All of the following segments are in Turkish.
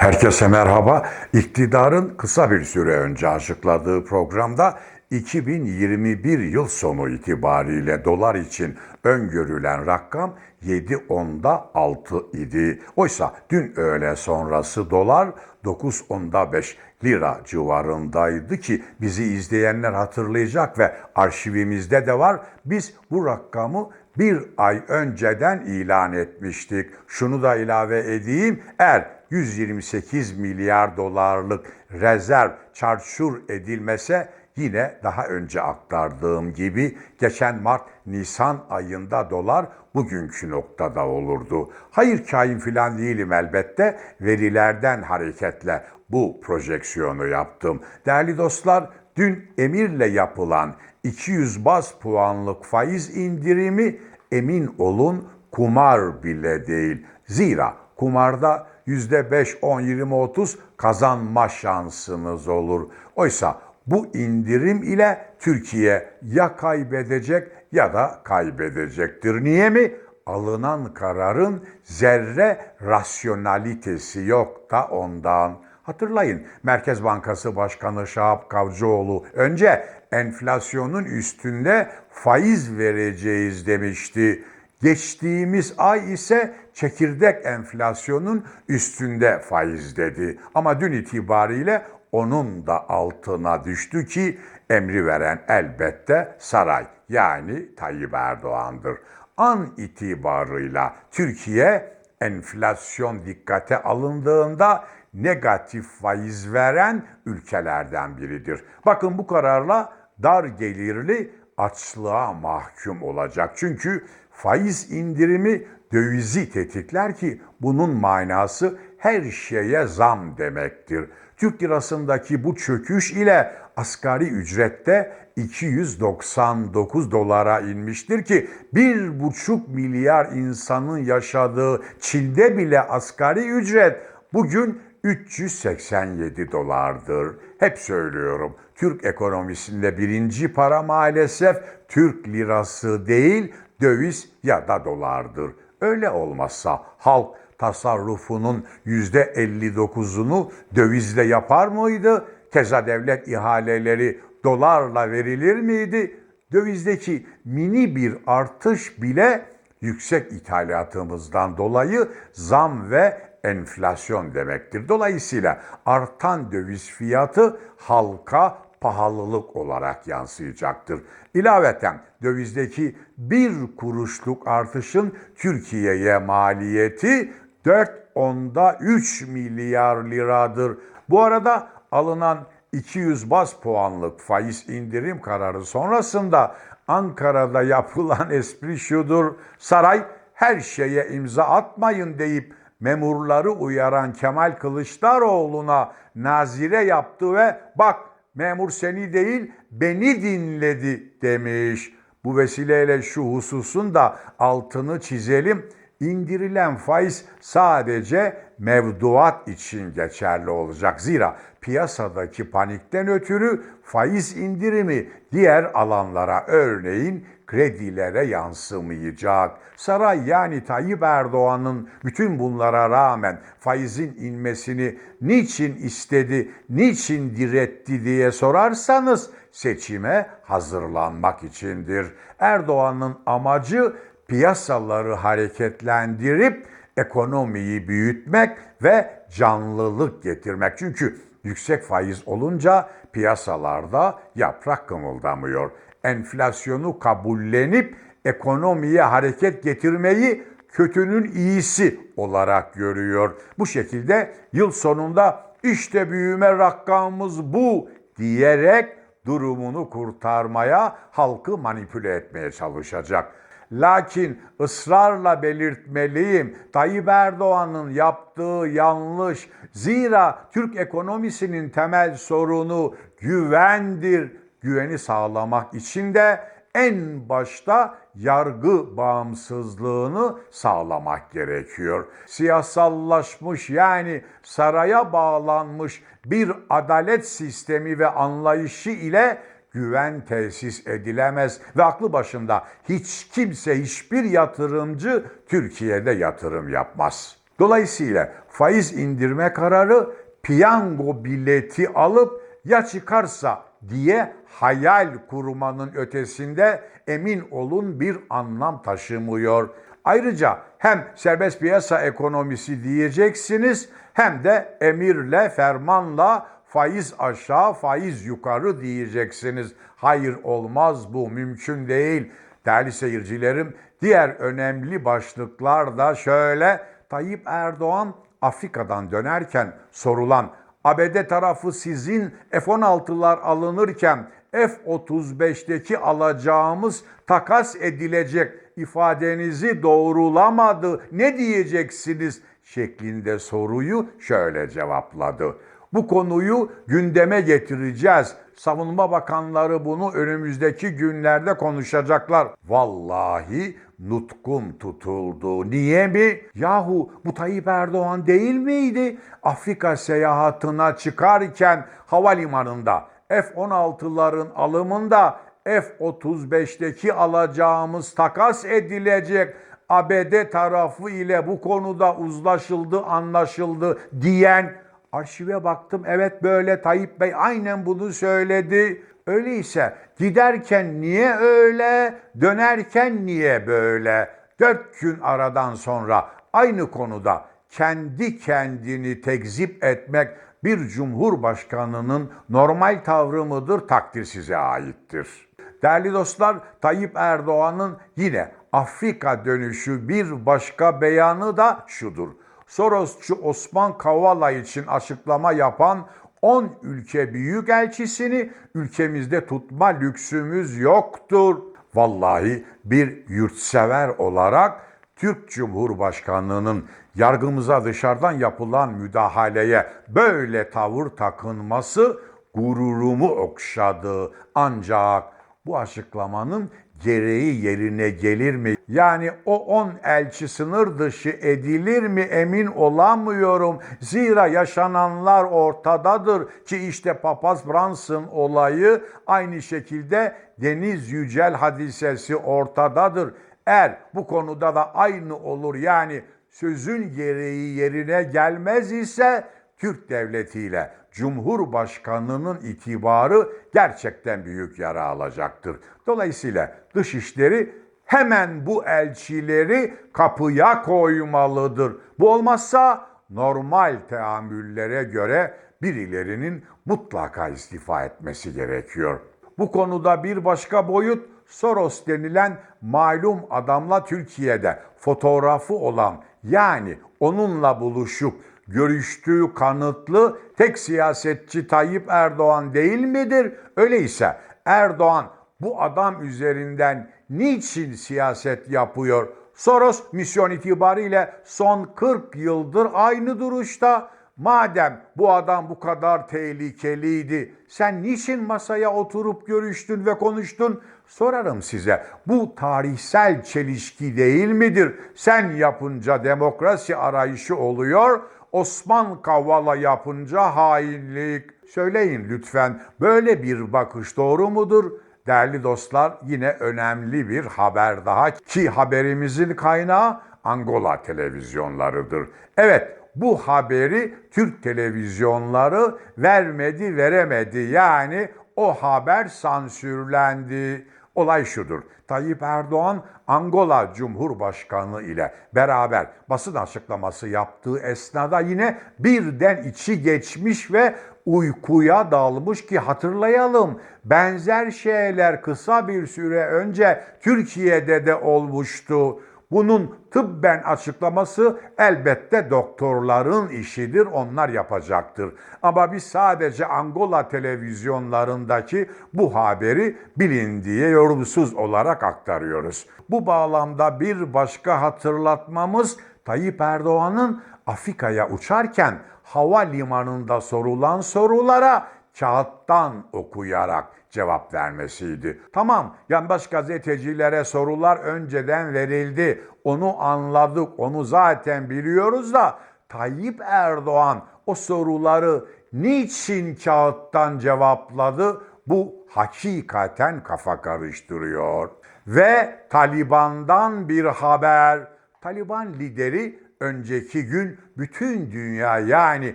Herkese merhaba. İktidarın kısa bir süre önce açıkladığı programda 2021 yıl sonu itibariyle dolar için öngörülen rakam 7.10'da 6 idi. Oysa dün öğle sonrası dolar 9.10'da 5 lira civarındaydı ki bizi izleyenler hatırlayacak ve arşivimizde de var. Biz bu rakamı bir ay önceden ilan etmiştik. Şunu da ilave edeyim. Eğer 128 milyar dolarlık rezerv çarçur edilmese yine daha önce aktardığım gibi geçen Mart-Nisan ayında dolar bugünkü noktada olurdu. Hayır kain filan değilim elbette. Verilerden hareketle bu projeksiyonu yaptım. Değerli dostlar, dün emirle yapılan 200 baz puanlık faiz indirimi emin olun kumar bile değil. Zira kumarda %5, 10, 20, 30 kazanma şansınız olur. Oysa bu indirim ile Türkiye ya kaybedecek ya da kaybedecektir. Niye mi? Alınan kararın zerre rasyonalitesi yok da ondan. Hatırlayın Merkez Bankası Başkanı Şahap Kavcıoğlu önce enflasyonun üstünde faiz vereceğiz demişti. Geçtiğimiz ay ise çekirdek enflasyonun üstünde faiz dedi. Ama dün itibariyle onun da altına düştü ki emri veren elbette saray yani Tayyip Erdoğan'dır. An itibarıyla Türkiye enflasyon dikkate alındığında negatif faiz veren ülkelerden biridir. Bakın bu kararla dar gelirli açlığa mahkum olacak. Çünkü faiz indirimi dövizi tetikler ki bunun manası her şeye zam demektir. Türk lirasındaki bu çöküş ile asgari ücrette 299 dolara inmiştir ki 1,5 milyar insanın yaşadığı Çin'de bile asgari ücret bugün 387 dolardır. Hep söylüyorum. Türk ekonomisinde birinci para maalesef Türk lirası değil, döviz ya da dolardır. Öyle olmazsa halk tasarrufunun %59'unu dövizle yapar mıydı? Keza devlet ihaleleri dolarla verilir miydi? Dövizdeki mini bir artış bile yüksek ithalatımızdan dolayı zam ve enflasyon demektir. Dolayısıyla artan döviz fiyatı halka pahalılık olarak yansıyacaktır. İlaveten dövizdeki bir kuruşluk artışın Türkiye'ye maliyeti 4 onda 3 milyar liradır. Bu arada alınan 200 baz puanlık faiz indirim kararı sonrasında Ankara'da yapılan espri şudur. Saray her şeye imza atmayın deyip memurları uyaran Kemal Kılıçdaroğlu'na nazire yaptı ve bak memur seni değil beni dinledi demiş. Bu vesileyle şu hususun da altını çizelim. İndirilen faiz sadece mevduat için geçerli olacak. Zira piyasadaki panikten ötürü faiz indirimi diğer alanlara örneğin kredilere yansımayacak. Saray yani Tayyip Erdoğan'ın bütün bunlara rağmen faizin inmesini niçin istedi, niçin diretti diye sorarsanız seçime hazırlanmak içindir. Erdoğan'ın amacı piyasaları hareketlendirip ekonomiyi büyütmek ve canlılık getirmek. Çünkü yüksek faiz olunca piyasalarda yaprak kımıldamıyor. Enflasyonu kabullenip ekonomiye hareket getirmeyi kötünün iyisi olarak görüyor. Bu şekilde yıl sonunda işte büyüme rakamımız bu diyerek durumunu kurtarmaya, halkı manipüle etmeye çalışacak. Lakin ısrarla belirtmeliyim Tayyip Erdoğan'ın yaptığı yanlış. Zira Türk ekonomisinin temel sorunu güvendir. Güveni sağlamak için de en başta yargı bağımsızlığını sağlamak gerekiyor. Siyasallaşmış yani saraya bağlanmış bir adalet sistemi ve anlayışı ile güven tesis edilemez ve aklı başında hiç kimse hiçbir yatırımcı Türkiye'de yatırım yapmaz. Dolayısıyla faiz indirme kararı piyango bileti alıp ya çıkarsa diye hayal kurmanın ötesinde emin olun bir anlam taşımıyor. Ayrıca hem serbest piyasa ekonomisi diyeceksiniz hem de emirle, fermanla faiz aşağı, faiz yukarı diyeceksiniz. Hayır olmaz bu mümkün değil. Değerli seyircilerim, diğer önemli başlıklar da şöyle. Tayyip Erdoğan Afrika'dan dönerken sorulan ABD tarafı sizin F-16'lar alınırken F-35'teki alacağımız takas edilecek ifadenizi doğrulamadı. Ne diyeceksiniz? şeklinde soruyu şöyle cevapladı. Bu konuyu gündeme getireceğiz. Savunma bakanları bunu önümüzdeki günlerde konuşacaklar. Vallahi nutkum tutuldu. Niye mi? Yahu bu Tayyip Erdoğan değil miydi? Afrika seyahatine çıkarken havalimanında F-16'ların alımında F-35'teki alacağımız takas edilecek. ABD tarafı ile bu konuda uzlaşıldı, anlaşıldı diyen arşive baktım. Evet böyle Tayyip Bey aynen bunu söyledi. Öyleyse giderken niye öyle, dönerken niye böyle? Dört gün aradan sonra aynı konuda kendi kendini tekzip etmek bir cumhurbaşkanının normal tavrı mıdır takdir size aittir. Değerli dostlar Tayyip Erdoğan'ın yine Afrika dönüşü bir başka beyanı da şudur. Sorosçu Osman Kavala için açıklama yapan 10 ülke büyükelçisini ülkemizde tutma lüksümüz yoktur. Vallahi bir yurtsever olarak Türk Cumhurbaşkanlığının yargımıza dışarıdan yapılan müdahaleye böyle tavır takınması gururumu okşadı. Ancak bu açıklamanın gereği yerine gelir mi? Yani o 10 elçi sınır dışı edilir mi emin olamıyorum. Zira yaşananlar ortadadır ki işte Papaz Brunson olayı aynı şekilde Deniz Yücel hadisesi ortadadır. Eğer bu konuda da aynı olur yani sözün gereği yerine gelmez ise Türk devletiyle Cumhurbaşkanının itibarı gerçekten büyük yara alacaktır. Dolayısıyla dışişleri hemen bu elçileri kapıya koymalıdır. Bu olmazsa normal teamüllere göre birilerinin mutlaka istifa etmesi gerekiyor. Bu konuda bir başka boyut Soros denilen malum adamla Türkiye'de fotoğrafı olan yani onunla buluşup görüştüğü kanıtlı tek siyasetçi Tayyip Erdoğan değil midir? Öyleyse Erdoğan bu adam üzerinden niçin siyaset yapıyor? Soros misyon itibariyle son 40 yıldır aynı duruşta. Madem bu adam bu kadar tehlikeliydi, sen niçin masaya oturup görüştün ve konuştun? Sorarım size. Bu tarihsel çelişki değil midir? Sen yapınca demokrasi arayışı oluyor, Osman Kavala yapınca hainlik. Söyleyin lütfen böyle bir bakış doğru mudur? Değerli dostlar yine önemli bir haber daha ki haberimizin kaynağı Angola televizyonlarıdır. Evet bu haberi Türk televizyonları vermedi veremedi yani o haber sansürlendi. Olay şudur. Tayyip Erdoğan Angola Cumhurbaşkanı ile beraber basın açıklaması yaptığı esnada yine birden içi geçmiş ve uykuya dalmış ki hatırlayalım. Benzer şeyler kısa bir süre önce Türkiye'de de olmuştu. Bunun tıbben açıklaması elbette doktorların işidir, onlar yapacaktır. Ama biz sadece Angola televizyonlarındaki bu haberi bilindiği yorumsuz olarak aktarıyoruz. Bu bağlamda bir başka hatırlatmamız Tayyip Erdoğan'ın Afrika'ya uçarken havalimanında sorulan sorulara kağıttan okuyarak cevap vermesiydi. Tamam, yandaş gazetecilere sorular önceden verildi. Onu anladık, onu zaten biliyoruz da Tayyip Erdoğan o soruları niçin kağıttan cevapladı? Bu hakikaten kafa karıştırıyor. Ve Taliban'dan bir haber. Taliban lideri önceki gün bütün dünya yani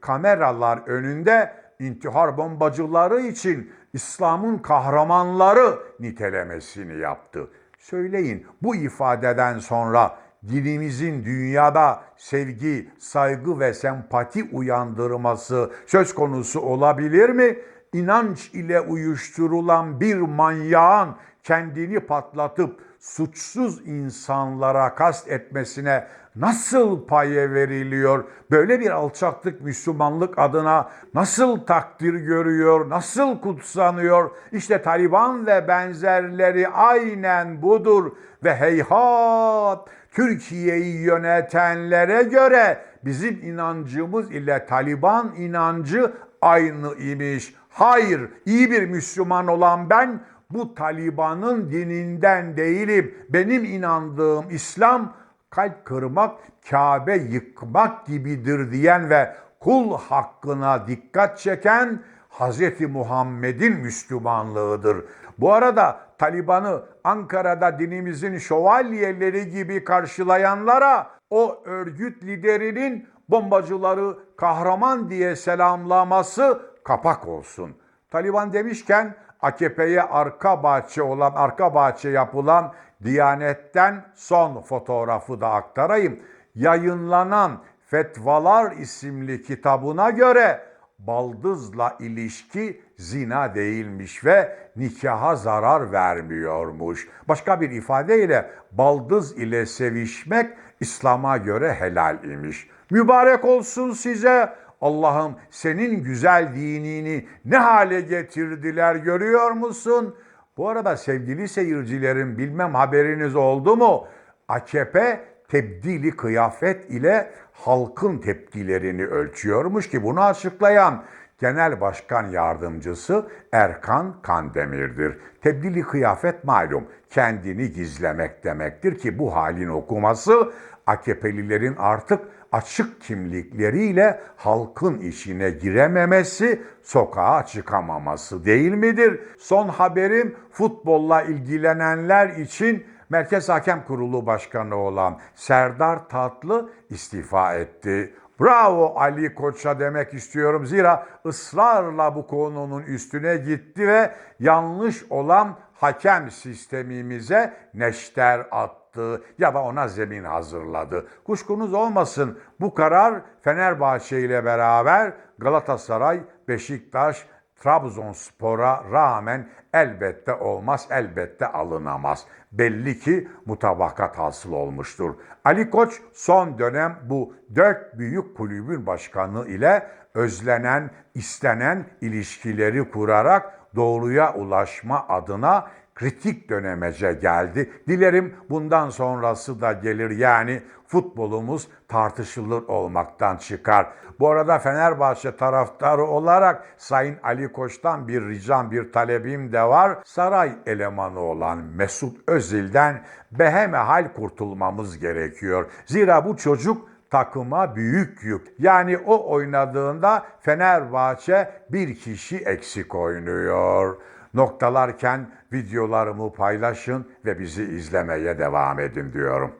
kameralar önünde intihar bombacıları için İslam'ın kahramanları nitelemesini yaptı. Söyleyin bu ifadeden sonra dinimizin dünyada sevgi, saygı ve sempati uyandırması söz konusu olabilir mi? İnanç ile uyuşturulan bir manyağın kendini patlatıp suçsuz insanlara kast etmesine nasıl paye veriliyor? Böyle bir alçaklık Müslümanlık adına nasıl takdir görüyor, nasıl kutsanıyor? İşte Taliban ve benzerleri aynen budur ve heyhat Türkiye'yi yönetenlere göre bizim inancımız ile Taliban inancı aynı imiş. Hayır, iyi bir Müslüman olan ben bu Taliban'ın dininden değilim. Benim inandığım İslam kalp kırmak, Kabe yıkmak gibidir diyen ve kul hakkına dikkat çeken Hz. Muhammed'in Müslümanlığıdır. Bu arada Taliban'ı Ankara'da dinimizin şövalyeleri gibi karşılayanlara o örgüt liderinin bombacıları kahraman diye selamlaması kapak olsun. Taliban demişken AKP'ye arka bahçe olan, arka bahçe yapılan Diyanet'ten son fotoğrafı da aktarayım. Yayınlanan Fetvalar isimli kitabına göre baldızla ilişki zina değilmiş ve nikaha zarar vermiyormuş. Başka bir ifadeyle baldız ile sevişmek İslam'a göre helal imiş. Mübarek olsun size. Allah'ım senin güzel dinini ne hale getirdiler görüyor musun? Bu arada sevgili seyircilerim bilmem haberiniz oldu mu? AKP tebdili kıyafet ile halkın tepkilerini ölçüyormuş ki bunu açıklayan Genel Başkan Yardımcısı Erkan Kandemir'dir. Tebdili kıyafet malum kendini gizlemek demektir ki bu halin okuması AKP'lilerin artık açık kimlikleriyle halkın işine girememesi, sokağa çıkamaması değil midir? Son haberim futbolla ilgilenenler için Merkez Hakem Kurulu Başkanı olan Serdar Tatlı istifa etti. Bravo Ali Koç'a demek istiyorum. Zira ısrarla bu konunun üstüne gitti ve yanlış olan hakem sistemimize neşter attı ya da ona zemin hazırladı. Kuşkunuz olmasın bu karar Fenerbahçe ile beraber Galatasaray, Beşiktaş, Trabzonspor'a rağmen elbette olmaz, elbette alınamaz. Belli ki mutabakat hasıl olmuştur. Ali Koç son dönem bu dört büyük kulübün başkanı ile özlenen, istenen ilişkileri kurarak doğruya ulaşma adına kritik dönemece geldi. Dilerim bundan sonrası da gelir yani futbolumuz tartışılır olmaktan çıkar. Bu arada Fenerbahçe taraftarı olarak Sayın Ali Koç'tan bir ricam, bir talebim de var. Saray elemanı olan Mesut Özil'den behemehal kurtulmamız gerekiyor. Zira bu çocuk takıma büyük yük. Yani o oynadığında Fenerbahçe bir kişi eksik oynuyor. Noktalarken videolarımı paylaşın ve bizi izlemeye devam edin diyorum.